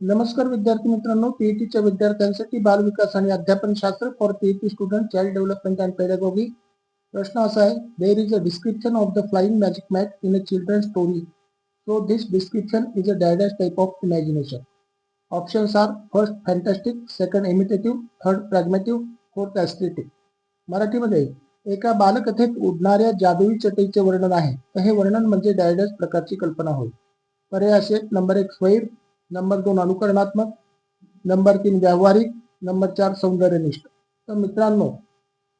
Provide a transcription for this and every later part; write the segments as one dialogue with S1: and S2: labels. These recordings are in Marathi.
S1: नमस्कार विद्यार्थी मित्रांनो पीईटीच्या विद्यार्थ्यांसाठी बाल विकास आणि अध्यापन शास्त्र for PET student child development and pedagogy प्रश्न असा आहे there is a description of the flying magic mat in a children story so this description is a डायडॅश type of imagination options are first fantastic second imitative third pragmative fourth aesthetic मराठीमध्ये एका बालकथेत उडणाऱ्या जादुई चटईचे वर्णन आहे. तर हे वर्णन म्हणजे डायडॅश प्रकारची कल्पना होय. पर्याय असे नंबर एक स्वैर नंबर दोन अनुकरणात्मक. नंबर तीन व्यावहारिक. नंबर चार सौंदर्यनिष्ठ. तर मित्रांनो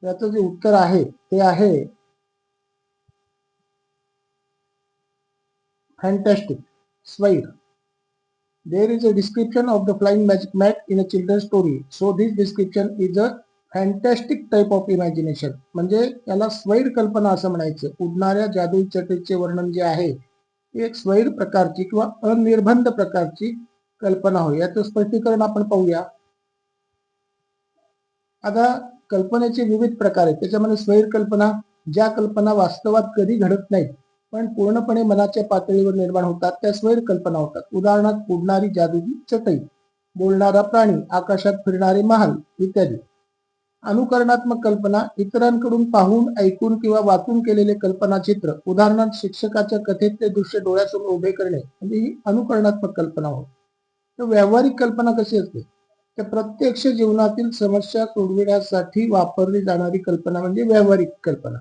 S1: याचं जे उत्तर आहे ते आहे fantastic स्वैर there is a description of the flying magic mat in a children story so this description is a fantastic type of imagination म्हणजे याला स्वैर कल्पना असं म्हणायचं. उडणाऱ्या जादू चटेचे वर्णन जे आहे एक स्वैर प्रकारची किंवा अनिर्बंध प्रकारची कल्पना होय. याचं स्पष्टीकरण आपण पाहूया. आता कल्पनेचे विविध प्रकार आहेत. त्याच्यामध्ये स्वैर कल्पना ज्या कल्पना वास्तवात कधी घडत नाहीत पण पूर्णपणे मनाच्या पातळीवर निर्माण होतात त्या स्वैर कल्पना होतात. उदाहरणार्थ उडणारी जादूची चटई बोलणारा प्राणी आकाशात फिरणारे महाल इत्यादी. अनुकरणात्मक कल्पना इतरांकडून पाहून ऐकून किंवा वाचून केलेले कल्पना चित्र उदाहरणार्थ शिक्षकाच्या कथेतले दृश्य डोळ्यासमोर उभे करणे म्हणजे ही अनुकरणात्मक कल्पना होय. तर व्यावहारिक कल्पना कशी असते? तर प्रत्यक्ष जीवनातील समस्या सोडविण्यासाठी वापरली जाणारी कल्पना म्हणजे व्यावहारिक कल्पना.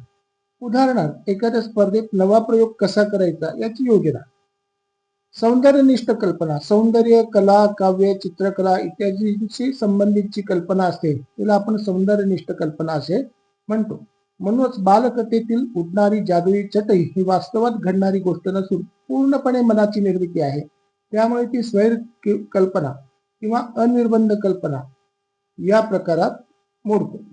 S1: उदाहरणार्थ एखाद्या स्पर्धेत नवा प्रयोग कसा करायचा याची योजना. सौंदर्यनिष्ठ कल्पना सौंदर्य कला काव्य चित्रकला इत्यादींशी संबंधितची कल्पना असते. तिला आपण सौंदर्यनिष्ठ कल्पना असे म्हणतो. म्हणूनच बालकथेतील उडणारी जादुई चटई ही वास्तवात घडणारी गोष्ट नसून पूर्णपणे मनाची निर्मिती आहे. त्यामुळे ती स्वैर कल्पना किंवा अनिर्बंध कल्पना या प्रकारात मोडतो.